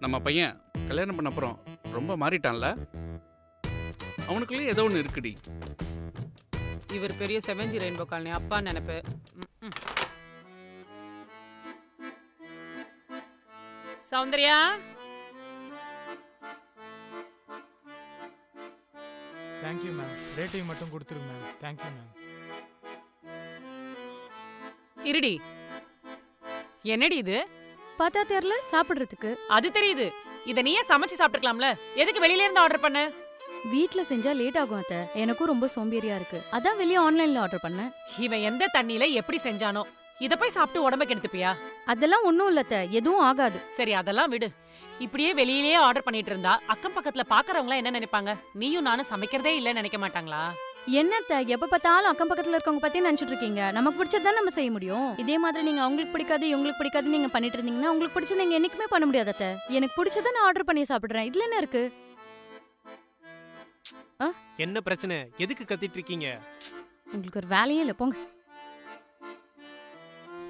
நம்ம பையன் கல்யாணம் பண்ண அப்புறம் ரொம்ப மாறிட்டான்ல? அவனுக்குள்ளேயே ஏதோ ஒன்று இருக்குடி. இவர் பெரிய செவன்ஜி ரெயின்போ காலனி அப்பா நினைப்பு. ம், ம். சௌந்தர்யா? தேங்க்யூ மேம் ரேட்டிங் மட்டும் கொடுத்துருங்க மேம் தேங்க்யூ மேம் இருடி. என்னடி இது? பார்த்தா தெரியல சாப்பிடுறதுக்கு. அது தெரியுது. இத நீயே சமைச்சு சாப்பிட்டுக்கலாம்ல. எதுக்கு வெளியில இருந்து ஆர்டர் பண்ண? வீட்ல செஞ்சா லேட் ஆகும் அத்தை. எனக்கும் ரொம்ப சோம்பேறியா இருக்கு. அதான் வெளியே ஆன்லைன்ல ஆர்டர் பண்ணேன். இவன் எந்த தண்ணியில எப்படி செஞ்சானோ இத போய் சாப்பிட்டு உடம்ப கெடுத்துப்பியா? அதெல்லாம் ஒண்ணும் இல்ல அத்தை. எதுவும் ஆகாது. சரி அதெல்லாம் விடு. இப்படியே வெளியிலேயே ஆர்டர் பண்ணிட்டு இருந்தா அக்கம் பக்கத்துல பாக்குறவங்க என்ன நினைப்பாங்க? நீயும் நானும் சமைக்கிறதே இல்லைன்னு நினைக்க மாட்டாங்களா? என்னத்த எப்ப பார்த்தாலும் அக்கம் பக்கத்துல இருக்கவங்க பத்தி நினைச்சிட்டு இருக்கீங்க. நமக்கு பிடிச்சதான் நம்ம செய்ய முடியும்? இதே மாதிரி நீங்க அவங்களுக்கு பிடிக்காது இவங்களுக்கு பிடிக்காது நீங்க பண்ணிட்டு இருந்தீங்கன்னா உங்களுக்கு பிடிச்சது நீங்க என்னைக்குமே பண்ண முடியாது அத்தை. எனக்கு பிடிச்சதை நான் ஆர்டர் பண்ணி சாப்பிடுறேன். இதுல என்ன இருக்கு? என்ன பிரச்சனை? எதுக்கு கத்திட்டு இருக்கீங்க? உங்களுக்கு ஒரு வேலையே இல்ல போங்க.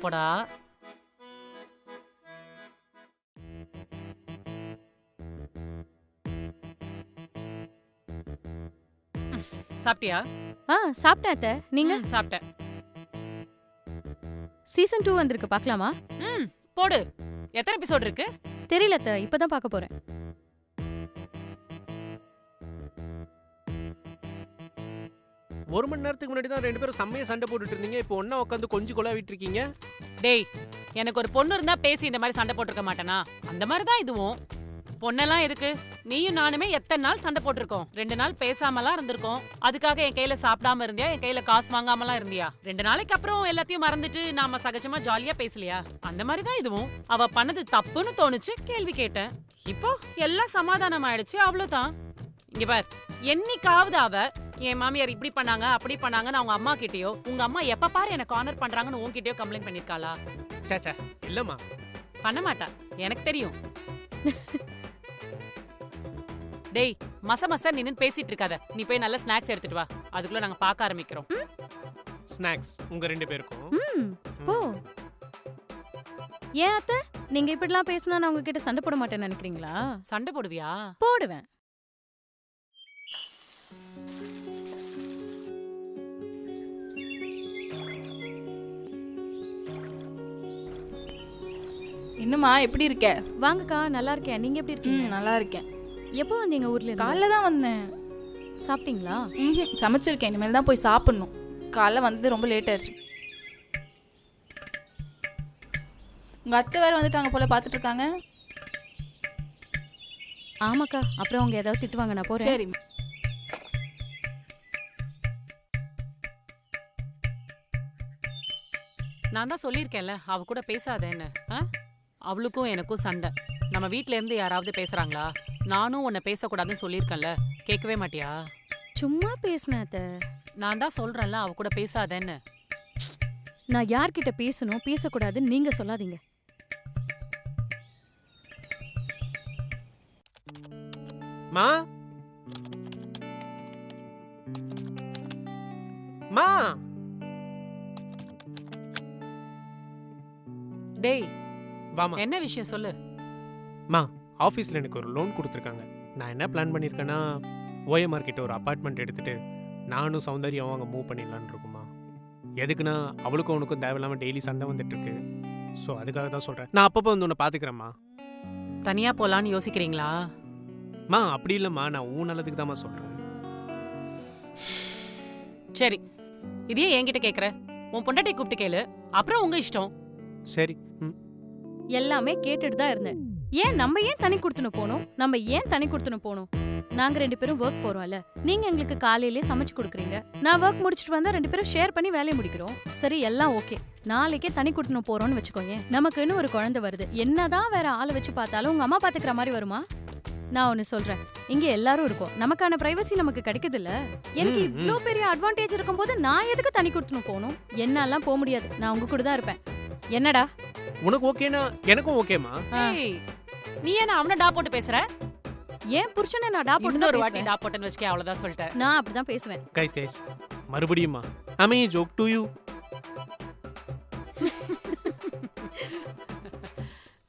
போடா. சாப்பிட்டியா? ஆ சாப்பிட்டேன் அத்தை. நீங்க? ம், சாப்பிட்டேன். சீசன் டூ வந்திருக்கு பார்க்கலாமா? ம் போடு. எத்தனை எபிசோட் இருக்கு? தெரியல அத்தை இப்பதான் பார்க்க போறேன். ஒரு மணி நேரத்துக்கு முன்னாடி தான் ரெண்டு பேரும் செம்மையா சண்டை போட்டுட்டு இருந்தீங்க. இப்போ ஒண்ணா உட்காந்து கொஞ்சம் கொலாவிட்டு இருக்கீங்க. டேய் எனக்கு ஒரு பொண்ணு இருந்தா பேசி இந்த மாதிரி சண்டை போட்டிருக்க மாட்டேனா? அந்த மாதிரி தான் இதுவும். பொண்ணெல்லாம் எதுக்கு? நீயும் நானுமே எத்தனை நாள் சண்டை போட்டிருக்கோம்? ரெண்டு நாள் பேசாமலாம் இருந்திருக்கோம். அதுக்காக என் கையில சாப்பிடாம இருந்தியா? என் கையில காசு வாங்காமலாம் இருந்தியா? ரெண்டு நாளைக்கு அப்புறம் எல்லாத்தையும் மறந்துட்டு நாம சகஜமா ஜாலியா பேசலையா? அந்த மாதிரி தான் இதுவும். அவ பண்ணது தப்புன்னு தோணுச்சு கேள்வி கேட்டேன். இப்போ எல்லாம் சமாதானம் ஆயிடுச்சு அவ்வளவுதான். இங்க பார் என்னைக்காவது அவ என் மாமியார் இப்படி பண்ணாங்க அப்படி பண்ணாங்கன்னு அவங்க அம்மா கிட்டயோ உங்க அம்மா எப்ப பாரு எனக்கு ஆனர் பண்றாங்கன்னு உன்கிட்டயோ கம்ப்ளைண்ட் பண்ணிருக்காளா இல்லம்மா. பண்ண மாட்டா. எனக்கு தெரியும். டேய் மச மச நின்னு பேசிட்டு இருக்காத. நீ போய் நல்ல ஸ்நாக்ஸ் எடுத்துட்டு வா. அதுக்குள்ள நாங்க பார்க்க ஆரம்பிக்கிறோம். ஸ்நாக்ஸ் உங்க ரெண்டு பேருக்கும். ம் போ. ஏன் அத்தை? நீங்க இப்படிலாம் பேசினா நான் உங்ககிட்ட சண்டை போட மாட்டேன்னு நினைக்கிறீங்களா? சண்டை போடுவியா? போடுவேன். என்னம்மா எப்படி இருக்க? வாங்கக்கா நல்லா இருக்கேன். நீங்க எப்படி இருக்கீங்க? நல்லா இருக்கேன். எப்போ வந்தீங்க ஊர்ல இருந்து? காலைல தான் வந்தேன். சாப்பிட்டீங்களா? ம் சமைச்சிருக்கேன். இனிமேல் தான் போய் சாப்பிடணும். காலைல வந்தது ரொம்ப லேட் ஆயிடுச்சு. உங்க அத்தை வேற வந்துட்டாங்க போல பார்த்துட்டு இருக்காங்க ஆமாக்கா. அப்புறம் அவங்க ஏதாவது திட்டுவாங்க. நான் போறேன். சரி நான் தான் சொல்லியிருக்கேன்ல அவ கூட பேசாதேன்னு. ஆ? அவளுக்கும் எனக்கும் சண்டை. நம்ம வீட்ல இருந்து யாராவது பேசுறாங்களா? நானும் உன்னை பேசக்கூடாதுன்னு சொல்லியிருக்கேன்ல. கேட்கவே மாட்டியா? சும்மா பேசினேன் அத்தை. நான் தான் சொல்றேன்ல அவ கூட பேசாதேன்னு. நான் யார்கிட்ட பேசணும் பேசக்கூடாதுன்னு நீங்க சொல்லாதீங்க. மா? மா? டேய் வாமா என்ன விஷயம் சொல்லு? ஆஃபீஸில் எனக்கு ஒரு லோன் கொடுத்துருக்காங்க. நான் என்ன பிளான் பண்ணியிருக்கேன்னா ஓஎம்ஆர் கிட்ட ஒரு அப்பார்ட்மெண்ட் எடுத்துட்டு நானும் சௌந்தர்யாவும் அங்கே மூவ் பண்ணிடலான்னு இருக்குமா? எதுக்குன்னா அவளுக்கும் உனக்கும் தேவையில்லாமல் டெய்லி சண்டை வந்துட்டு இருக்கு ஸோ அதுக்காக தான் சொல்கிறேன் நான் அப்பப்போ வந்து உன்னை பார்த்துக்கிறேம்மா தனியா போலான்னு யோசிக்கிறீங்களா? மா அப்படி இல்லைம்மா. நான் ஊன் நல்லதுக்கு தாம்மா சொல்கிறேன் சரி. இதையே என்கிட்ட கேக்குற. உன் பொண்டாட்டி கூப்பிட்டு கேளு. அப்புறம் உங்க இஷ்டம். சரி. ம். எல்லாமே கேட்டுட்டு தான் இருந்தேன். ஏன் நம்ம ஏன் தனி கொடுத்துன்னு போகணும்? நம்ம ஏன் தனி கொடுத்துன்னு போகணும்? நாங்க ரெண்டு பேரும் ஒர்க் போறோம்ல. நீங்க எங்களுக்கு காலையிலே சமைச்சு கொடுக்குறீங்க. நான் ஒர்க் முடிச்சிட்டு வந்தா ரெண்டு பேரும் ஷேர் பண்ணி வேலையை முடிக்கிறோம். சரி எல்லாம் ஓகே நாளைக்கே தனி கொடுத்துன்னு போறோம்னு வச்சுக்கோங்க நமக்குன்னு ஒரு குழந்தை வருது. என்னதான் வேற ஆளை வச்சு பார்த்தாலும் உங்க அம்மா பாத்துக்கிற மாதிரி வருமா? நான் ஒன்னு சொல்றேன். இங்க எல்லாரும் இருக்கோம். நமக்கான பிரைவசி நமக்கு கிடைக்குது இல்ல எனக்கு. இவ்ளோ பெரிய அட்வான்டேஜ் இருக்கும்போது நான் எதுக்கு தனி கொடுத்துன்னு போகணும்? என்னாலாம் போக முடியாது. நான் உங்க கூட தான் இருப்பேன். என்னடா? உனக்கு ஓகேனா எனக்கும். ஏய், நீ என்ன அவன டா போட்டு பேசுற? ஏன் புருஷனை நான் டா போட்டு இன்னொரு தான் வாட்டி டா போட்டுன்னு வச்சுக்க அவ்வளவுதான் சொல்லிட்டேன். நான் அப்படிதான் பேசுவேன். Guys guys மறுபடியும்மா. I mean joke to you